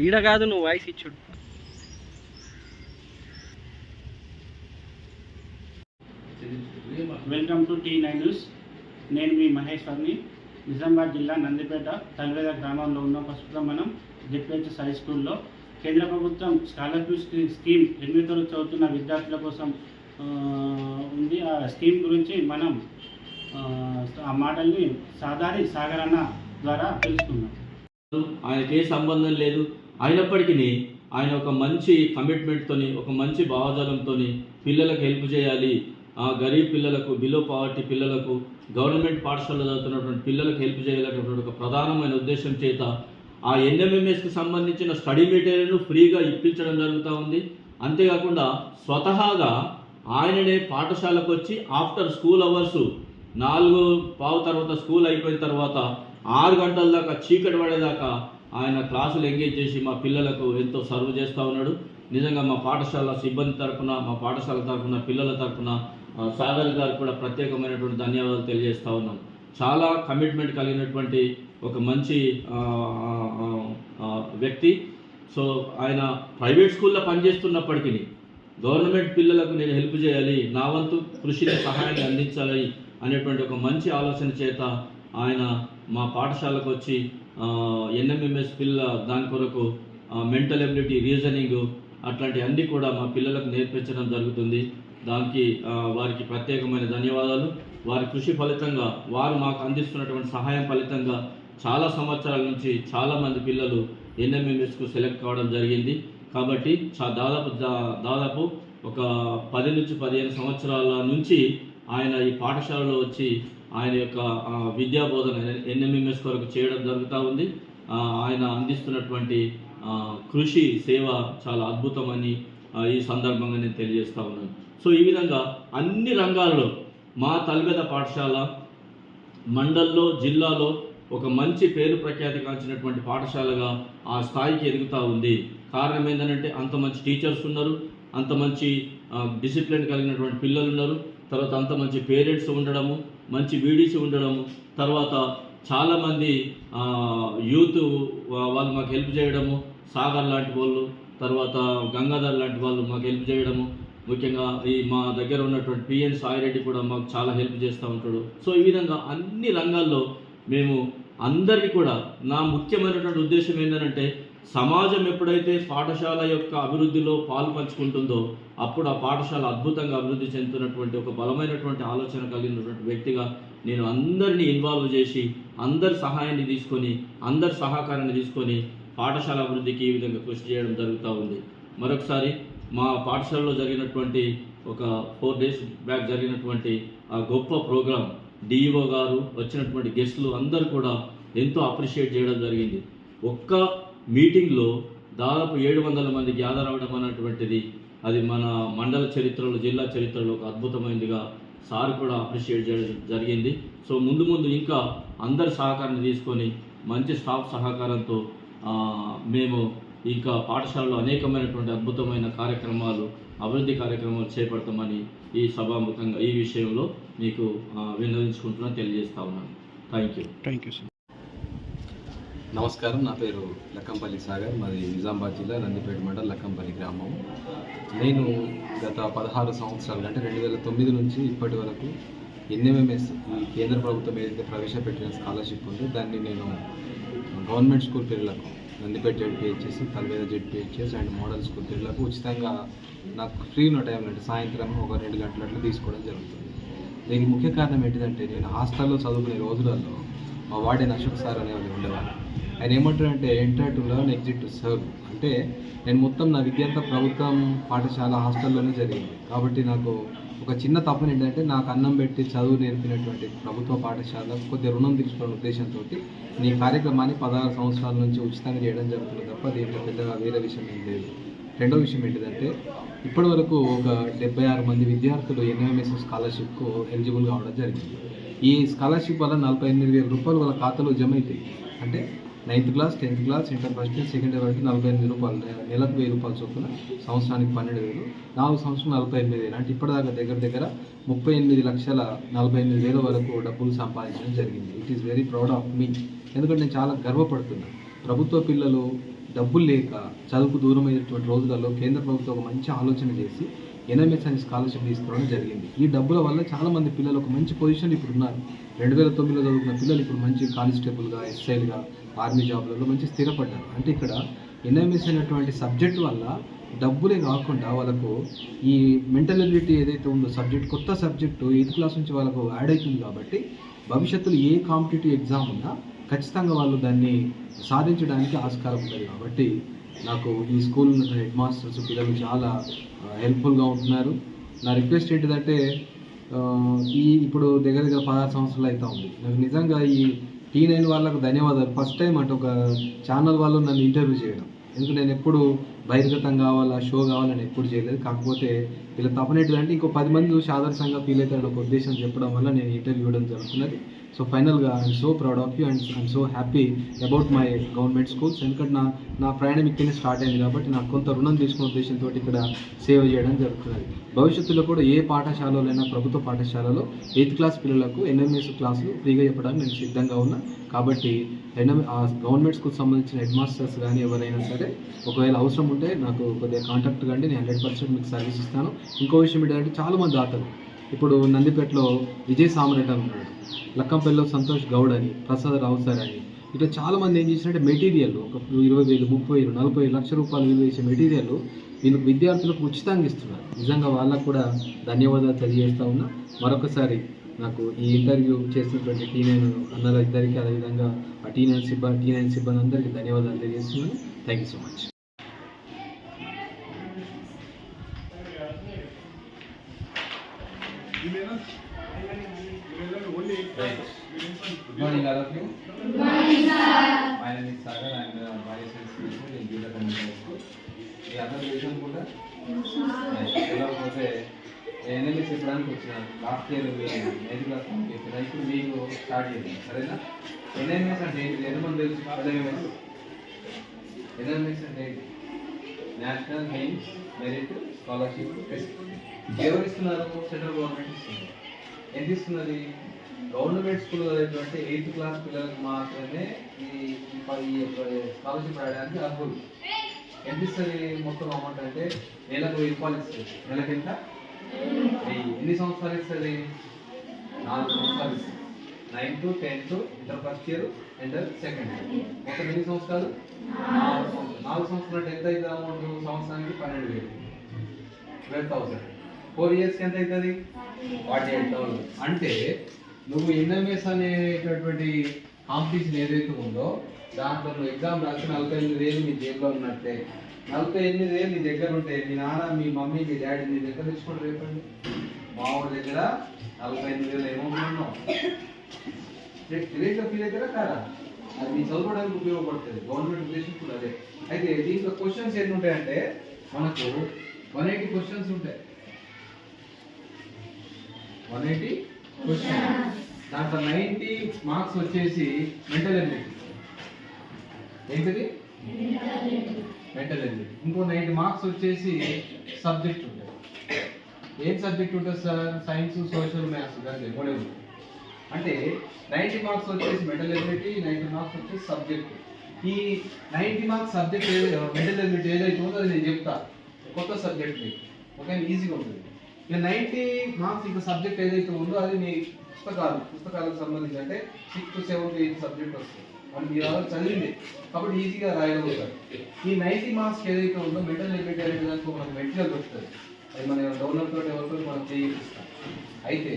ఈడ కాదు నువ్వు వాయిస్ ఇచ్చుడు. Welcome to T nine news. నేను మీ మహేశ్వర్ని నిజామాబాద్ జిల్లా నందిపేట తల్వేద గ్రామంలో ఉన్న ప్రస్తుతం మనం జెడ్పిహెచ్ఎస్ హై స్కూల్లో. కేంద్ర ప్రభుత్వం స్కాలర్షిప్ స్కీ- స్కీమ్ ఎనిమిది తరగతి చదువుతున్న విద్యార్థుల కోసం ఉంది. ఆ స్కీమ్ గురించి మనం ఆ, ఆ మాటల్ని సాదారి సాగరన్న ద్వారా తెలుసుకుందాం. ఆయనకి ఏ సంబంధం లేదు. అయినప్పటికీ ఆయన ఒక మంచి కమిట్మెంట్తోని ఒక మంచి భావజాలంతో పిల్లలకు హెల్ప్ చేయాలి. ఆ గరీబ్ పిల్లలకు బిలో పావర్టీ పిల్లలకు గవర్నమెంట్ పాఠశాలలో చదువుతున్నటువంటి పిల్లలకు హెల్ప్ చేయాలనేటువంటి ఒక ప్రధానమైన ఉద్దేశం చేత ఆ ఎన్ఎంఎంఎస్కి సంబంధించిన స్టడీ మెటీరియల్ను ఫ్రీగా ఇప్పించడం జరుగుతూ ఉంది. అంతేకాకుండా స్వతహాగా ఆయననే పాఠశాలకు వచ్చి ఆఫ్టర్ స్కూల్ అవర్స్ నాలుగు పావు తర్వాత స్కూల్ అయిపోయిన తర్వాత ఆరు గంటల దాకా చీకటి పడేదాకా ఆయన క్లాసులు ఎంగేజ్ చేసి మా పిల్లలకు ఎంతో సర్వ్ చేస్తూ ఉన్నాడు. నిజంగా మా పాఠశాల సిబ్బంది తరఫున మా పాఠశాల తరఫున పిల్లల తరఫున సాగర్ గారికి కూడా ప్రత్యేకమైనటువంటి ధన్యవాదాలు తెలియజేస్తూ ఉన్నాం. చాలా కమిట్మెంట్ కలిగినటువంటి ఒక మంచి వ్యక్తి. సో ఆయన ప్రైవేట్ స్కూల్లో పనిచేస్తున్నప్పటికీ గవర్నమెంట్ పిల్లలకు నేను హెల్ప్ చేయాలి నా వంతు కృషిని సహాయాన్ని అందించాలి అనేటువంటి ఒక మంచి ఆలోచన చేత ఆయన మా పాఠశాలకు వచ్చి ఎన్ఎంఎంఎస్ పిల్ల దాని కొరకు మెంటల్ ఎబిలిటీ రీజనింగ్ అట్లాంటి అన్నీ కూడా మా పిల్లలకు నేర్పించడం జరుగుతుంది. దానికి వారికి ప్రత్యేకమైన ధన్యవాదాలు. వారి కృషి ఫలితంగా వారు మాకు అందిస్తున్నటువంటి సహాయం ఫలితంగా చాలా సంవత్సరాల నుంచి చాలామంది పిల్లలు ఎన్ఎంఎంఎస్కు సెలెక్ట్ కావడం జరిగింది. కాబట్టి చా- దాదాపు దాదాపు ఒక పది నుంచి పదిహేను సంవత్సరాల నుంచి ఆయన ఈ పాఠశాలలో వచ్చి ఆయన యొక్క విద్యా బోధన ఎన్ఎంఎంఎస్ కొరకు చేయడం జరుగుతూ ఉంది. ఆయన అందిస్తున్నటువంటి కృషి సేవ చాలా అద్భుతమని ఈ సందర్భంగా నేను తెలియజేస్తా ఉన్నాను. సో ఈ విధంగా అన్ని రంగాల్లో మా తల్వేద పాఠశాల మండల్లో జిల్లాలో ఒక మంచి పేరు ప్రఖ్యాతి కాంచినటువంటి పాఠశాలగా ఆ స్థాయికి ఎదుగుతూ ఉంది. కారణం ఏంటంటే అంత మంచి టీచర్స్ ఉన్నారు అంత మంచి డిసిప్లిన్ కలిగినటువంటి పిల్లలు ఉన్నారు. తర్వాత అంత మంచి పేరెంట్స్ ఉండడము మంచి వీడియోస్ ఉండడము తర్వాత చాలామంది యూత్ వాళ్ళు మాకు హెల్ప్ చేయడము సాగర్ లాంటి వాళ్ళు తర్వాత గంగాధర్ లాంటి వాళ్ళు మాకు హెల్ప్ చేయడము ముఖ్యంగా ఈ మా దగ్గర ఉన్నటువంటి పిఎన్ సాయిరెడ్డి కూడా మాకు చాలా హెల్ప్ చేస్తూ ఉంటాడు. సో ఈ విధంగా అన్ని రంగాల్లో మేము అందరినీ కూడా నా ముఖ్యమైనటువంటి ఉద్దేశం ఏంటంటే సమాజం ఎప్పుడైతే పాఠశాల యొక్క అభివృద్ధిలో పాలు పంచుకుంటుందో అప్పుడు ఆ పాఠశాల అద్భుతంగా అభివృద్ధి చెందుతున్నటువంటి ఒక బలమైనటువంటి ఆలోచన కలిగినటువంటి వ్యక్తిగా నేను అందరినీ ఇన్వాల్వ్ చేసి అందరి సహాయాన్ని తీసుకొని అందరి సహకారాన్ని తీసుకొని పాఠశాల అభివృద్ధికి ఈ విధంగా కృషి చేయడం జరుగుతూ ఉంది. మరొకసారి మా పాఠశాలలో జరిగినటువంటి ఒక ఫోర్ డేస్ బ్యాక్ జరిగినటువంటి ఆ గొప్ప ప్రోగ్రాం డిఈఓ గారు వచ్చినటువంటి గెస్టులు అందరూ కూడా ఎంతో అప్రిషియేట్ చేయడం జరిగింది. ఒక్క మీటింగ్లో దాదాపు ఏడు వందల మంది గ్యాదర్ అవ్వడం అన్నటువంటిది అది మన మండల చరిత్రలో జిల్లా చరిత్రలో ఒక అద్భుతమైనదిగా సార్ కూడా అప్రిషియేట్ చేయడం జరిగింది. సో ముందు ముందు ఇంకా అందరి సహకారాన్ని తీసుకొని మంచి స్టాఫ్ సహకారంతో మేము ఇంకా పాఠశాలలో అనేకమైనటువంటి అద్భుతమైన కార్యక్రమాలు అభివృద్ధి కార్యక్రమాలు చేపడతామని ఈ సభాముఖంగా ఈ విషయంలో మీకు ఆ, విన్నవించుకుంటున్నా తెలియజేస్తా ఉన్నాను. Thank you. Thank you sir. నమస్కారం నా పేరు లక్కంపల్లి సాగర్ మాది నిజామాబాద్ జిల్లా నందిపేట మండలం లక్కంపల్లి గ్రామం. నేను గత పదహారు సంవత్సరాలు అంటే రెండు వేల తొమ్మిది నుంచి ఇప్పటి వరకు ఎన్ఎంఎంఎస్ ఈ కేంద్ర ప్రభుత్వం ఏదైతే ప్రవేశపెట్టిన స్కాలర్షిప్ ఉందో దాన్ని నేను గవర్నమెంట్ స్కూల్ పిల్లలకు Nandipet ZPHS Talveda ZPHS and model school పిల్లలకు ఉచితంగా నాకు ఫ్రీ ఉన్న టైంలో అంటే సాయంత్రం ఒక రెండు గంటల అట్లా తీసుకోవడం జరుగుతుంది. దీనికి ముఖ్య కారణం ఏంటిదంటే నేను హాస్టల్లో చదువుకునే రోజులలో మా వార్డెన్ అశోక్ సార్ అనే వాళ్ళు ఉండేవాళ్ళు ఆయన ఏమంటారంటే enter to learn exit to serve అంటే నేను మొత్తం నా విద్య అంతా ప్రభుత్వం పాఠశాల హాస్టల్లోనే జరిగింది. కాబట్టి నాకు ఒక చిన్న తప్పని ఏంటంటే నాకు అన్నం పెట్టి చదువు నేర్పినటువంటి ప్రభుత్వ పాఠశాల కొద్దిగా రుణం తీర్చుకునే ఉద్దేశంతో నీ కార్యక్రమాన్ని పదహారు సంవత్సరాల నుంచి ఉచితంగా చేయడం జరుగుతుంది తప్ప దీంట్లో పెద్దగా వేరే విషయం ఏం లేదు. రెండో విషయం ఏంటిదంటే ఇప్పటి వరకు ఒక డెబ్బై ఆరు మంది విద్యార్థులు ఎన్ఎంఎస్ స్కాలర్షిప్కు ఎలిజిబుల్ కావడం జరిగింది. ఈ స్కాలర్షిప్ వల్ల నలభై ఎనిమిది వేల రూపాయలు వాళ్ళ ఖాతాలో జమ అవుతాయి అంటే ninth class tenth class inter first year second year వరకు నలభై ఎనిమిది రూపాయలు నెలకు వెయ్యి రూపాయలు చొప్పున సంవత్సరానికి పన్నెండు వేలు. నాలుగు సంవత్సరం నలభై ఎనిమిది వేలు. అంటే ఇప్పటిదాకా దగ్గర దగ్గర ముప్పై ఎనిమిది లక్షల నలభై ఎనిమిది వేల వరకు డబ్బులు సంపాదించడం జరిగింది. It is very proud of me ఎందుకంటే నేను చాలా గర్వపడుతున్నాను ప్రభుత్వ పిల్లలు డబ్బులు లేక చదువుకు దూరమైనటువంటి రోజులలో కేంద్ర ప్రభుత్వం ఒక మంచి ఆలోచన చేసి ఎన్ఎంఎస్ అని స్కాలర్షిప్ తీసుకురావడం జరిగింది. ఈ డబ్బుల వల్ల చాలా మంది పిల్లలు ఒక మంచి పొజిషన్ ఇప్పుడు ఉన్నారు. రెండు వేల తొమ్మిదిలో చదువుకున్న పిల్లలు ఇప్పుడు మంచి కానిస్టేబుల్గా ఎస్ఐలుగా ఆర్మీ జాబ్లలో మంచి స్థిరపడ్డారు. అంటే ఇక్కడ ఎన్ఎంఎస్ అనేటువంటి సబ్జెక్ట్ వల్ల డబ్బులే కాకుండా వాళ్ళకు ఈ మెంటల్ ఎబిలిటీ ఏదైతే ఉందో సబ్జెక్ట్ కొత్త సబ్జెక్టు ఎయిత్ క్లాస్ నుంచి వాళ్ళకు యాడ్ అవుతుంది కాబట్టి భవిష్యత్తులో ఏ కాంపిటేటివ్ ఎగ్జామ్ ఉన్నా ఖచ్చితంగా వాళ్ళు దాన్ని సాధించడానికి ఆస్కారం ఉంటుంది కాబట్టి నాకు ఈ స్కూల్ హెడ్ మాస్టర్స్ పిల్లలు చాలా హెల్ప్ఫుల్గా ఉంటున్నారు. నా రిక్వెస్ట్ ఏంటిదంటే ఈ ఇప్పుడు దగ్గర దగ్గర పదహారు సంవత్సరాలు అవుతా ఉంది. నాకు నిజంగా ఈ టీ నైన్ వాళ్ళకు ధన్యవాదాలు. ఫస్ట్ టైం అంటే ఒక ఛానల్ వాళ్ళు నన్ను ఇంటర్వ్యూ చేయడం. ఎందుకంటే నేను ఎప్పుడు బహిర్గతం కావాలా షో కావాలని ఎప్పుడు చేయలేదు. కాకపోతే వీళ్ళ తపన అంటే ఇంకో పది మంది చూసి ఆదర్శంగా ఫీల్ అవుతారని ఒక ఉద్దేశం చెప్పడం వల్ల నేను ఇంటర్వ్యూ ఇవ్వడం జరుగుతున్నది. సో ఫైనల్గా I'm so proud of you and I'm so happy about my government schools ఎందుకంటే నా నా ప్రయాణం ఇక్కడనే స్టార్ట్ అయింది కాబట్టి నాకు కొంత రుణం తీసుకున్న ఉద్దేశంతో ఇక్కడ సేవ చేయడం జరుగుతున్నది. భవిష్యత్తులో కూడా ఏ పాఠశాలలోనైనా ప్రభుత్వ పాఠశాలలో ఎయిత్ క్లాస్ పిల్లలకు ఎన్ఎంఎస్ క్లాసులు ఫ్రీగా చెప్పడానికి నేను సిద్ధంగా ఉన్నా. కాబట్టి ఎన్ఎం ఆ గవర్నమెంట్ స్కూల్ సంబంధించిన హెడ్ మాస్టర్స్ కానీ ఎవరైనా సరే ఒకవేళ అవసరం ఉంటే నాకు కొద్దిగా కాంటాక్ట్ కండి నేను హండ్రెడ్ పర్సెంట్ మీకు సర్వీస్ ఇస్తాను. ఇంకో విషయం ఏంటంటే చాలామంది దాతలు ఇప్పుడు నందిపేటలో విజయ్ సామరెడ్డి అని ఉన్నాడు లక్కంపల్లిలో సంతోష్ గౌడ్ అని ప్రసాద్ రావు సార్ అని. ఇట్లా చాలా మంది ఏం చేసినట్టే మెటీరియల్ ఒక ఇరవై వేలు ముప్పై వేలు నలభై లక్షల రూపాయలు విలువ చేసే మెటీరియల్ వీళ్ళు విద్యార్థులకు ఉచితంగా ఇస్తున్నారు. నిజంగా వాళ్ళకు కూడా ధన్యవాదాలు తెలియజేస్తా ఉన్నా. మరొకసారి నాకు ఈ ఇంటర్వ్యూ చేసినటువంటి టీ నైన్ అన్నల ఇద్దరికి అదేవిధంగా ఆ టీ నైన్ సిబ్బంది టీ నైన్ సిబ్బంది అందరికీ ధన్యవాదాలు తెలియజేస్తున్నాను. Thank you so much morning, all of you. Good morning, sir. My name is Sagar. I am the Vice Principal in Gita Community School. మీ అందరూ తెలిసిన కూడా తెలియకపోతే ఎన్ఎల్ఏ చెప్పడానికి వచ్చిన లాస్ట్ ఇయర్ నైన్త్ క్లాస్ చెప్పిన ఇప్పుడు మీకు స్టార్ట్ చేయండి సరేనా ఎన్ఎంఎస్ అంటే ఏంటి ఎంతమంది తెలుసు ఎన్ఎంఎస్ ఎన్ఎంఎస్ అంటే ఏంటి నేషనల్ మెయిన్స్ మెరిట్ స్కాలర్షిప్ ఎవరు ఇస్తున్నారు? సెంట్రల్ గవర్నమెంట్ ఇస్తుంది. ఎంత ఇస్తున్నది? గవర్నమెంట్ స్కూల్ చదివేటువంటి ఎయిత్ క్లాస్ పిల్లలకు మాత్రమే ఈ ఈ యొక్క స్కాలర్షిప్ రాయడానికి అర్హులు. ఎంత ఇస్తుంది మొత్తం అమౌంట్ అంటే నెలకు వెయ్యి రూపాయలు ఇస్తుంది. నెలకి ఎంత? వెయ్యి. ఎన్ని సంవత్సరాలు ఇస్తుంది? నాలుగు సంవత్సరాలు ఇస్తుంది. Ninth tenth inter first year inter second year మొత్తం ఎన్ని సంవత్సరాలు? నాలుగు సంవత్సరాలు. నాలుగు సంవత్సరాలు అంటే ఎంత అయితే అమౌంట్ సంవత్సరానికి పన్నెండు వేలు. ట్వెల్వ్ థౌసండ్ ఫోర్ ఇయర్స్కి ఎంత అవుతుంది ఫార్టీ ఎయిట్ థౌసండ్ అంటే నువ్వు ఎన్ఎంఎస్ అనేటటువంటి కాంపిటీషన్ ఏదైతే ఉందో దాంట్లో నువ్వు ఎగ్జామ్ రాసి నలభై ఎనిమిది వేలు నీ జేబులో ఉన్నట్టే. నలభై ఎనిమిది వేలు నీ దగ్గర ఉంటే మీ నాన్న మీ మమ్మీ మీ డాడీ నీ దగ్గర తెచ్చుకోండి రేపండి. మామూలు దగ్గర నలభై ఎనిమిది వేలు ఏమో ఉన్నావు రేట్లో ఫీల్ అవుతారా కాదా? అది నీ చదువుకోవడానికి ఉపయోగపడుతుంది. గవర్నమెంట్ ఉద్దేశం కూడా అదే. అయితే దీంట్లో క్వశ్చన్స్ ఎన్ని ఉంటాయంటే మనకు వన్ ఎయిటీ క్వశ్చన్స్ ఉంటాయి. వన్ ఎయిటీ క్వశ్చన్ దాంట్లో నైంటీ మార్క్స్ వచ్చేసి మెంటల్ ఎబిలిటీ ఏంటిది? మెంటల్ ఎబిలిటీ ఇంకో నైంటీ మార్క్స్ వచ్చేసి సబ్జెక్ట్ ఉంటాయి. ఏం సబ్జెక్ట్ ఉంటుంది సార్? సైన్స్ సోషల్ మ్యాథ్స్ అంతే మూడే ఉంటాయి అంటే నైంటీ మార్క్స్ వచ్చేసి మెంటల్ ఎబిలిటీ నైంటీ మార్క్స్ వచ్చేసి సబ్జెక్ట్ ఈ ninety marks subject mental ability ఏదైతే ఉందో అది నేను చెప్తా. కొత్త సబ్జెక్ట్ మీకు ఓకే ఈజీగా ఉంటుంది. ఇక నైంటీ మార్క్స్ ఇంకా సబ్జెక్ట్ ఏదైతే ఉందో అది మీ పుస్తకాలు పుస్తకాలకు సంబంధించి అంటే సిక్స్త్ సెవెంత్ ఎయిత్ సబ్జెక్ట్ వస్తుంది వాళ్ళు మీరు అలా చదివింది. కాబట్టి ఈజీగా రాయగలుగుతారు. ఈ నైంటీ మార్క్స్ ఏదైతే ఉందో మెంటల్ ఎబిలిటీ అనేది దానికి మనకు మెటీరియల్ వస్తుంది అది మన డౌన్లోడ్ తోటి ఎవరితో మనం చేయిస్తాం అయితే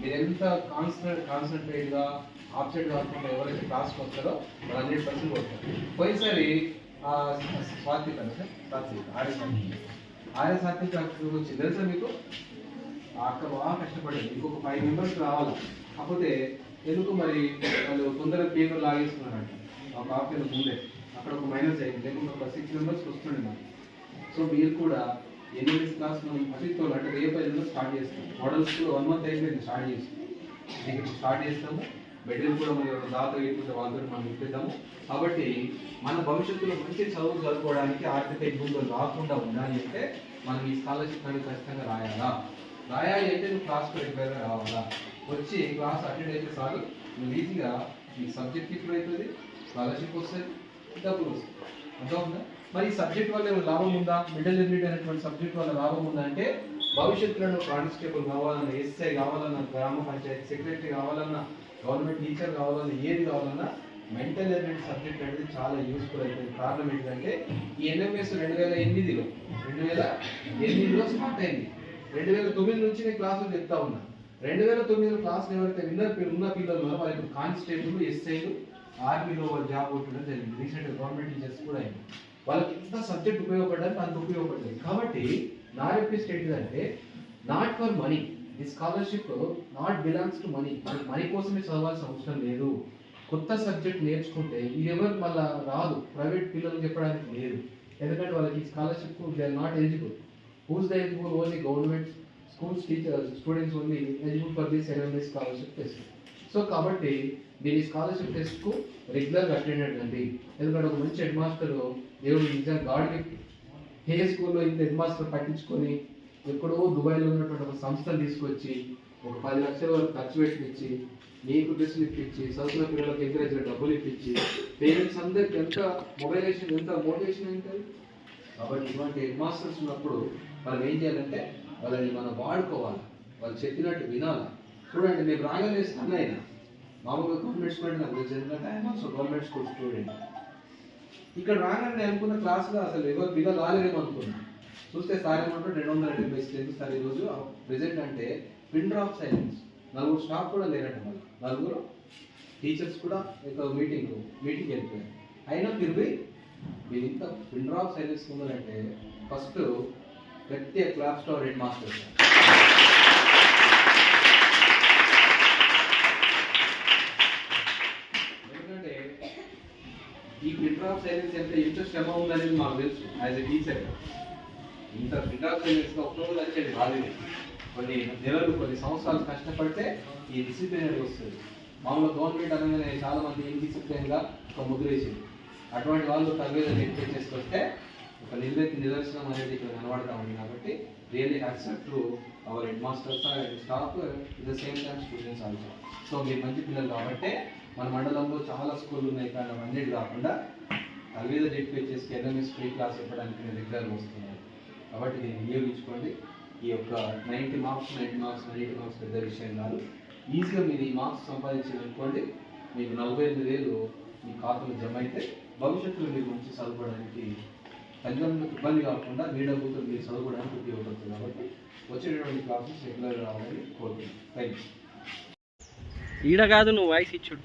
మీరు ఎంత కాన్సన్ట్రేట్ కాన్సన్ట్రేట్గా ఆబ్సెంట్ కాకుండా ఎవరైతే క్లాస్కి వస్తారో వాళ్ళు హండ్రెడ్ పర్సెంట్ వస్తారు పోయినసారి ఆ, స్వాతి కదా సార్ స్వాతి ఆర్య ఆయా ఆర్య సాత్విక్ వచ్చింది తెలుసా మీకు? అక్కడ అక్క బాగా కష్టపడింది. ఇంకొక ఫైవ్ మెంబర్స్ రావాలి. కాకపోతే ఎందుకు మరి వాళ్ళు తొందరగా పేపర్ లాగేసుకున్నారంట? ఒక హాఫ్ ఇయర్ ముందే. అక్కడ ఒక మైనస్ అయింది. లేకుంటే ఒక సిక్స్ మెంబర్స్ వస్తుండే మాకు సో మీరు కూడా ఎన్ఎస్ క్లాస్ మనం అతితో అంటే రేపు స్టార్ట్ చేస్తాం మోడల్స్ వన్ మంత్ అయిపోయింది స్టార్ట్ చేస్తాం మీకు స్టార్ట్ చేస్తాము. మెటీరియల్ కూడా మన యొక్క దాత లేకపోతే వాళ్ళతో మనం ఇప్పిద్దాము కాబట్టి మన భవిష్యత్తులో మంచి చదువు చదువుకోవడానికి ఆర్థిక ఇబ్బందులు రాకుండా ఉండాలి అంటే మనం ఈ స్కాలర్షిప్ అనేది ఖచ్చితంగా రాయాలా? రాయాలి అయితే నువ్వు క్లాస్కి రెగ్యులర్గా రావాలా? వచ్చి క్లాస్ అటెండ్ అయితే చాలు. నువ్వు ఈజీగా ఈ సబ్జెక్ట్ ఇప్పుడు అవుతుంది స్కాలర్షిప్ వస్తుంది డబ్బులు వస్తుంది అర్థమవుతుందా? మరి ఈ సబ్జెక్ట్ వల్ల ఏమైనా లాభం ఉందా? మిడిల్ ఎలిమిట్ అనేటువంటి సబ్జెక్ట్ వల్ల లాభం ఉందా అంటే భవిష్యత్తులో నువ్వు కానిస్టేబుల్ కావాలన్నా ఎస్ఐ కావాలన్నా గ్రామ పంచాయతీ సెక్రటరీ కావాలన్నా గవర్నమెంట్ టీచర్ కావాలన్నా ఏది కావాలన్నా మెంటల్ ఎలిమెంట్ సబ్జెక్ట్ అనేది చాలా యూస్ఫుల్ అయిపోయింది. కారణం ఏంటంటే ఈ ఎన్ఎంఎస్ రెండు వేల ఎనిమిదిలో రెండు వేల ఎనిమిదిలో స్టార్ట్ అయింది. రెండు వేల తొమ్మిది నుంచి నేను క్లాసులు చెప్తా ఉన్నా. రెండు వేల తొమ్మిదిలో క్లాసులు ఎవరైతే విన్నర్ ఉన్న పిల్లలు ఉన్నారో వాళ్ళకి కానిస్టేబుల్ ఎస్ఐలు ఆర్మీలో వాళ్ళు జాబ్ కొట్టడం జరిగింది. రీసెంట్ గవర్నమెంట్ టీచర్స్ కూడా అయింది. వాళ్ళకి ఎంత సబ్జెక్ట్ ఉపయోగపడడానికి అంత ఉపయోగపడలేదు. కాబట్టి నా రిక్వెస్ట్ ఏంటిదంటే నాట్ ఫర్ మనీ ఈ scholarship not belongs to money మనకి మనీ కోసమే చదవాల్సిన అవసరం లేదు. కొత్త సబ్జెక్ట్ నేర్చుకుంటే ఇది ఎవరు మళ్ళా రాదు. ప్రైవేట్ పిల్లలు చెప్పడానికి లేదు. ఎందుకంటే వాళ్ళకి scholarship they are not eligible who's the eligible only government schools teacher students only eligible for this NMS scholarship test so కాబట్టి మీరు ఈ స్కాలర్షిప్ టెస్ట్కు రెగ్యులర్గా అటెండ్ అవ్వండి ఎందుకంటే ఒక మంచి హెడ్ మాస్టర్ దేవుడు నిజంగా గాడికి ఏ స్కూల్లో ఇంత హెడ్ మాస్టర్ పట్టించుకొని ఎక్కడో దుబాయ్లో ఉన్నటువంటి ఒక సంస్థను తీసుకొచ్చి ఒక పది లక్షల వరకు ఖర్చు పెట్టించి నీకు డ్రెస్సులు ఇప్పించి చదువుకున్న పిల్లలకు ఎంకరేజ్ డబ్బులు ఇప్పించి పేరెంట్స్ అందరికి ఎంత మొబైలేషన్ ఎంత మోటివేషన్ ఏంటది? కాబట్టి ఇటువంటి హెడ్ మాస్టర్స్ ఉన్నప్పుడు మనం ఏం చేయాలంటే వాళ్ళని మనం వాడుకోవాలి. వాళ్ళు చెప్పినట్టు వినాలి. చూడండి మేము రాగానే ఇస్తాను అయినా మామూలుగా గవర్నమెంట్ స్టూడెంట్ నాకు తెలుసు ఎందుకంటే I'm also government school student ఇక్కడ రాగానే నేను అనుకున్న క్లాస్లో అసలు ఎవరు పిల్లలు రాలేదేమో అనుకున్నాను చూస్తే సార్ ఏమంటారు రెండు వందల డెబ్బై స్ట్రెంత్ సార్ ఈరోజు ప్రెసెంట్ అంటే పిన్ డ్రాప్ సైలెన్స్ నలుగురు స్టాఫ్ కూడా లేరంట నలుగురు టీచర్స్ కూడా ఒక మీటింగ్ మీటింగ్ వెళ్ళిపోయారు. అయినా తిరిగి మీరు ఇంత పిన్ డ్రాప్ సైలెన్స్ ఉందంటే ఫస్ట్ ప్రతి క్లాస్తో హెడ్ మాస్టర్ ఎందుకంటే ఈ పిన్ డ్రాప్ సైలెన్స్ ఎంత ఇంట్రెస్ట్ ఎలా ఉందనేది మాకు తెలుసు యాజ్ ఎ టీచర్ ఇంత పిన్ డ్రాప్ సైలెన్స్ వచ్చేది రాదు కొన్ని నెలలు కొన్ని సంవత్సరాలు కష్టపడితే ఈ డిసిప్లిన్ అనేది వస్తుంది. మామూలుగా గవర్నమెంట్ అనగానే చాలా మంది ఇన్డిసిప్లిన్గా ఒక ముద్ర వేసింది. అటువంటి వాళ్ళు తగ్గేది ఎక్స్పెక్ట్ చేసుకొస్తే ఒక నిర్వెత్తి నిదర్శనం అనేది ఇక్కడ కనబడతా ఉంది కాబట్టి really accept to our headmasters and staff it the same time students also so మీరు మంచి పిల్లలు కాబట్టి మన మండలంలో చాలా స్కూళ్ళు ఉన్నాయి కానీ అన్నిటి కాకుండా తల్లిదండ్రులు చెప్పి చేసి ఎన్ఎంఎస్ ఫ్రీ క్లాస్ ఇవ్వడానికి నేను రెగ్యులర్గా వస్తున్నాను. కాబట్టి దీన్ని వినియోగించుకోండి. ఈ యొక్క ninety marks ninety marks ninety marks పెద్ద విషయం కాదు. ఈజీగా మీరు ఈ మార్క్స్ సంపాదించారనుకోండి మీకు నలభై ఎనిమిది వేలు మీ ఖాతాలో జమ అయితే భవిష్యత్తులో మీరు మంచి చదువుకోవడానికి తల్లిదండ్రులకు ఇబ్బంది కాకుండా మీ డబ్బుతో మీరు చదువుకోవడానికి ఉపయోగపడుతుంది కాబట్టి వచ్చేటటువంటి క్లాసెస్ రెగ్యులర్ రావాలని కోరుతున్నాను థ్యాంక్ యూ ఈడ కాదు నువ్వు వాయిస్ ఇచ్చుడు.